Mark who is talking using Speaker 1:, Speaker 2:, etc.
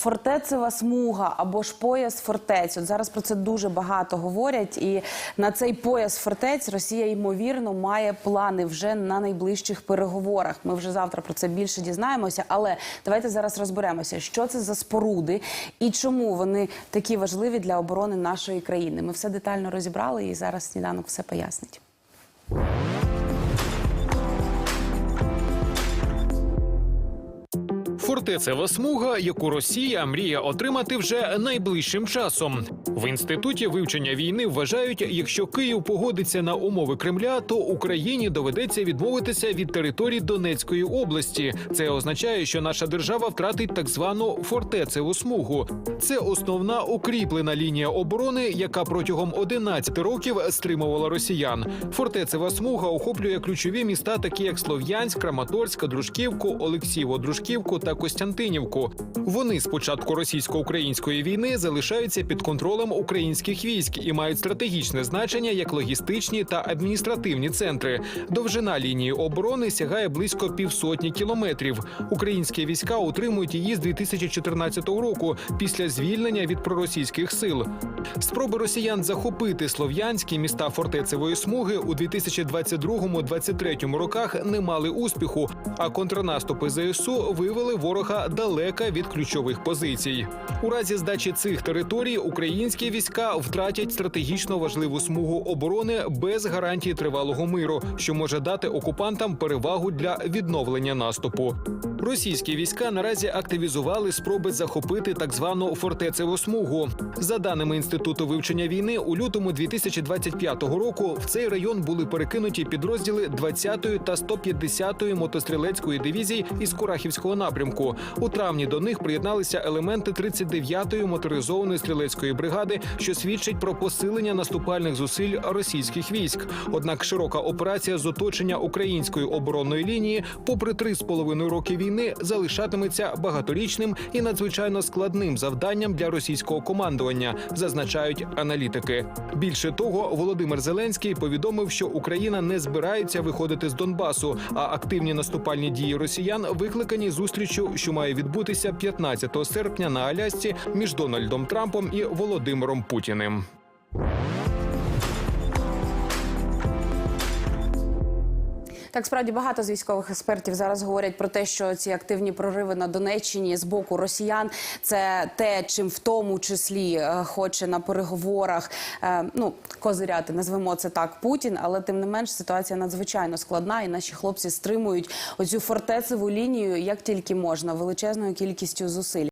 Speaker 1: фортецева смуга або ж пояс фортець. От зараз про це дуже багато говорять. І на цей пояс фортець Росія ймовірно має плани вже на найближчих переговорах. Ми вже завтра про це більше дізнаємося. Але давайте зараз розберемося, що це за споруди і чому вони такі важливі для оборони нашої країни. Ми все детально розібрали, і зараз сніданок все пояснить.
Speaker 2: Фортецева смуга, яку Росія мріє отримати вже найближчим часом. В інституті вивчення війни вважають, якщо Київ погодиться на умови Кремля, то Україні доведеться відмовитися від території Донецької області. Це означає, що наша держава втратить так звану фортецеву смугу. Це основна укріплена лінія оборони, яка протягом 11 років стримувала росіян. Фортецева смуга охоплює ключові міста, такі як Слов'янськ, Краматорськ, Дружківку, Олексієво, Дружківку та Костянтинівку. Вони з початку російсько-української війни залишаються під контролем українських військ і мають стратегічне значення як логістичні та адміністративні центри. Довжина лінії оборони сягає близько півсотні кілометрів. Українські війська утримують її з 2014 року після звільнення від проросійських сил. Спроби росіян захопити слов'янські міста фортецевої смуги у 2022-2023 роках не мали успіху, а контрнаступи ЗСУ вивели ворога далеко від ключових позицій. У разі здачі цих територій українські війська втратять стратегічно важливу смугу оборони без гарантії тривалого миру, що може дати окупантам перевагу для відновлення наступу. Російські війська наразі активізували спроби захопити так звану фортецеву смугу. За даними інституту вивчення війни, у лютому 2025 року в цей район були перекинуті підрозділи 20-ї та 150-ї мотострілецької дивізій із Курахівського напрямку. У травні до них приєдналися елементи 39-ї моторизованої стрілецької бригади, що свідчить про посилення наступальних зусиль російських військ. Однак широка операція з оточення української оборонної лінії, попри три з половиною роки війни, залишатиметься багаторічним і надзвичайно складним завданням для російського командування, зазначають аналітики. Більше того, Володимир Зеленський повідомив, що Україна не збирається виходити з Донбасу, а активні наступальні дії росіян викликані зустрічю, що має відбутися 15 серпня на Алясці між Дональдом Трампом і Володимиром Путіним.
Speaker 1: Так, справді багато з військових експертів зараз говорять про те, що ці активні прориви на Донеччині з боку росіян це те, чим в тому числі е, хоче на переговорах е, ну козиряти, назвемо це так, Путін. Але тим не менш ситуація надзвичайно складна, і наші хлопці стримують оцю фортецеву лінію як тільки можна, величезною кількістю зусиль.